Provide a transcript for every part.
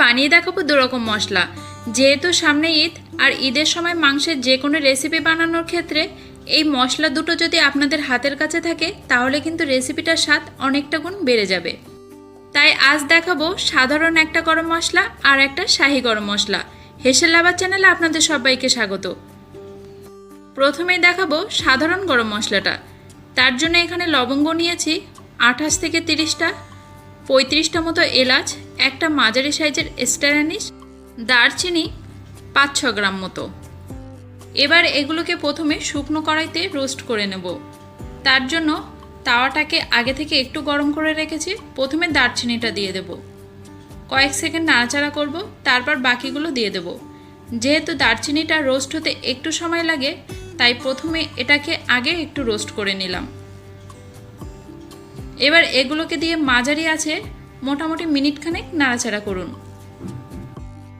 বানিয়ে দেখাবো দুরকম মশলা। যেহেতু সামনে ঈদ, আর ঈদের সময় মাংসের যে কোনো রেসিপি বানানোর ক্ষেত্রে এই মশলা দুটো যদি আপনাদের হাতের কাছে থাকে, তাহলে কিন্তু রেসিপিটার স্বাদ অনেকটা গুণ বেড়ে যাবে। তাই আজ দেখাবো সাধারণ একটা গরম মশলা আর একটা শাহি গরম মশলা। হেসেল লাভার চ্যানেলে আপনাদের সবাইকে স্বাগত। প্রথমেই দেখাবো সাধারণ গরম মশলাটা। তার জন্য এখানে লবঙ্গ নিয়েছি, আঠাশ থেকে তিরিশটা, পঁয়ত্রিশটা মতো এলাচ একটা মাঝারি সাইজের স্টারানিস দারচিনি পাঁচ ছ গ্রাম মতো। এবার এগুলোকে প্রথমে শুকনো কড়াইতে রোস্ট করে নেব। তার জন্য তাওয়াটাকে আগে থেকে একটু গরম করে রেখেছি। প্রথমে দারচিনিটা দিয়ে দেব। কয়েক সেকেন্ড নাড়াচাড়া করব, তারপর বাকিগুলো দিয়ে দেব। যেহেতু দারচিনিটা রোস্ট হতে একটু সময় লাগে, তাই প্রথমে এটাকে আগে একটু রোস্ট করে নিলাম। এবার এগুলোকে দিয়ে মাঝারি আছে মোটামুটি মিনিট খানেক নাড়াচাড়া করুন।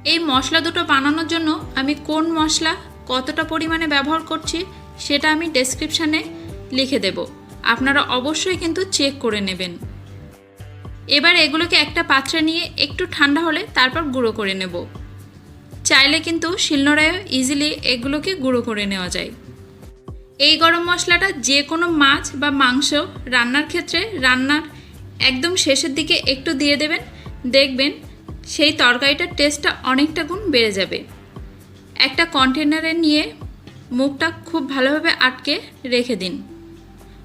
এই মশলা দুটো বানানোর জন্য আমি কোন মশলা কতটা পরিমাণে ব্যবহার করছি সেটা আমি ডেসক্রিপশানে লিখে দেব। আপনারা অবশ্যই কিন্তু চেক করে নেবেন। এবার এগুলোকে একটা পাত্রে নিয়ে একটু ঠান্ডা হলে তারপর গুঁড়ো করে নেব। চাইলে কিন্তু শিলনোড়ায় ইজিলি এগুলোকে গুঁড়ো করে নেওয়া যায়। এই গরম মশলাটা যে কোনো মাছ বা মাংস রান্নার ক্ষেত্রে রান্নার একদম শেষের দিকে একটু দিয়ে দেবেন। দেখবেন সেই তরকারিটার টেস্টটা অনেকটা গুণ বেড়ে যাবে। একটা কন্টেনারে নিয়ে মুখটা খুব ভালোভাবে আটকে রেখে দিন।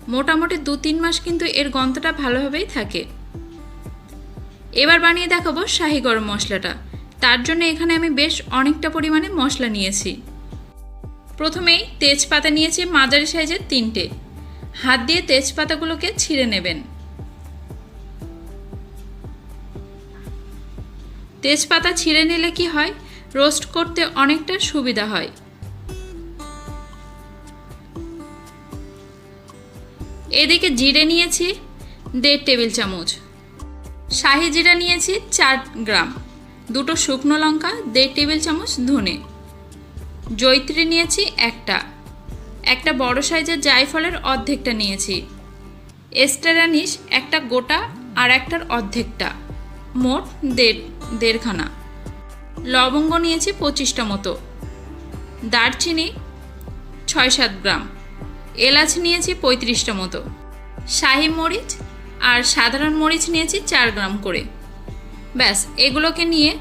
মোটামুটি দু তিন মাস কিন্তু এর গন্ধটা ভালোভাবেই থাকে। এবার বানিয়ে দেখাবো শাহি গরম মশলাটা। তার জন্য এখানে আমি বেশ অনেকটা পরিমাণে মশলা নিয়েছি। প্রথমেই তেজপাতা নিয়েছি মাঝারি সাইজের তিনটে। হাত দিয়ে তেজপাতাগুলোকে ছিঁড়ে নেবেন। তেজপাতা ছিঁড়ে নিলে কি হয়? রোস্ট করতে অনেকটা সুবিধা হয়। এদিকে জিরে নিয়েছি দেড় টেবিল চামচ। শাহি জিরা নিয়েছি চার গ্রাম। দুটো শুকনো লঙ্কা, দেড় টেবিল চামচ ধনে। জৈত্রী নিয়েছি একটা। একটা বড় সাইজের জায়ফলের অর্ধেকটা নিয়েছি। এস্টারানিস একটা গোটা আর একটার অর্ধেকটা। মোট দেড়, দেড়খানা। লবঙ্গ নিয়েছি পঁচিশটা মতো। দারচিনি ছয় সাত গ্রাম। এলাচ নিয়েছি পঁয়ত্রিশটা মতো। শাহি মরিচ আর সাধারণ মরিচ নিয়েছি চার গ্রাম করে। ব্যাস, এগুলোকে নিয়ে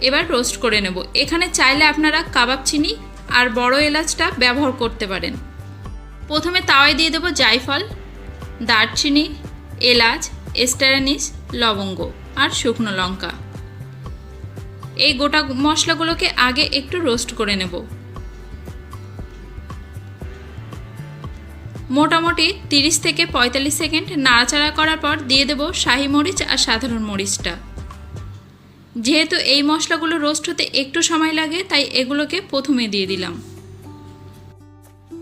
এবার রোস্ট করে নেব। এখানে চাইলে আপনারা কাবাব চিনি আর বড় এলাচটা ব্যবহার করতে পারেন। প্রথমে তাওয়ায় দিয়ে দেবো জায়ফল, দারচিনি, এলাচ, এস্টারানিস, লবঙ্গ। আর শুকনো লঙ্কা। এই গোটা মশলাগুলোকে আগে একটু রোস্ট করে নেব। মোটামুটি তিরিশ থেকে পঁয়তাল্লিশ সেকেন্ড নাড়াচাড়া করার পর দিয়ে দেব শাহি মরিচ আর সাধারণ মরিচটা। যেহেতু এই মশলাগুলো রোস্ট হতে একটু সময় লাগে, তাই এগুলোকে প্রথমে দিয়ে দিলাম।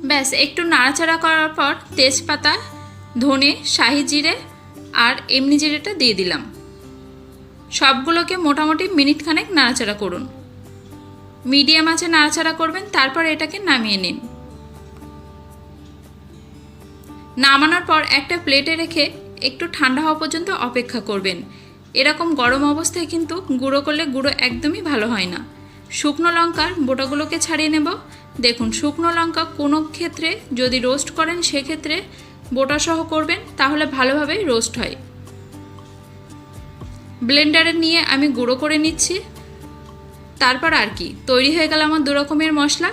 ব্যাস, একটু নাড়াচাড়া করার পর তেজপাতা, ধনে, শাহি জিরে আর এমনি জিরেটা দিয়ে দিলাম। সবগুলোকে মোটামুটি মিনিট খানেক নাড়াচাড়া করুন। মিডিয়াম আছে নাড়াচাড়া করবেন, তারপর এটাকে নামিয়ে নিন। নামানোর পর একটা প্লেটে রেখে একটু ঠান্ডা হওয়া পর্যন্ত অপেক্ষা করবেন। এরকম গরম অবস্থায় কিন্তু গুঁড়ো করলে গুঁড়ো একদমই ভালো হয় না। শুকনো লঙ্কার বোটাগুলোকে ছাড়িয়ে নেব। দেখুন, শুকনো লঙ্কা কোনো ক্ষেত্রে যদি রোস্ট করেন, সেক্ষেত্রে বোটা সহ করবেন, তাহলে ভালোভাবে রোস্ট হয়। ব্লেন্ডারে নিয়ে আমি গুঁড়ো করে নিচ্ছি। তারপর আর কি, তৈরি হয়ে গেল আমার দু রকমের মশলা।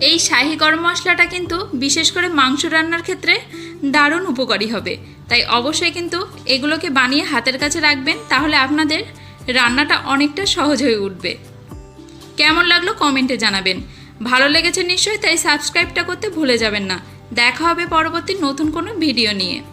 এই শাহি গরম মশলাটা কিন্তু বিশেষ করে মাংস রান্নার ক্ষেত্রে দারুণ উপকারী হবে। তাই অবশ্যই কিন্তু এগুলোকে বানিয়ে হাতের কাছে রাখবেন, তাহলে আপনাদের রান্নাটা অনেকটা সহজ হয়ে উঠবে। কেমন লাগল কমেন্টে জানাবেন। ভালো লেগেছে নিশ্চয়ই, তাই সাবস্ক্রাইবটা করতে ভুলে যাবেন না। দেখা হবে পরবর্তী নতুন কোনো ভিডিও নিয়ে।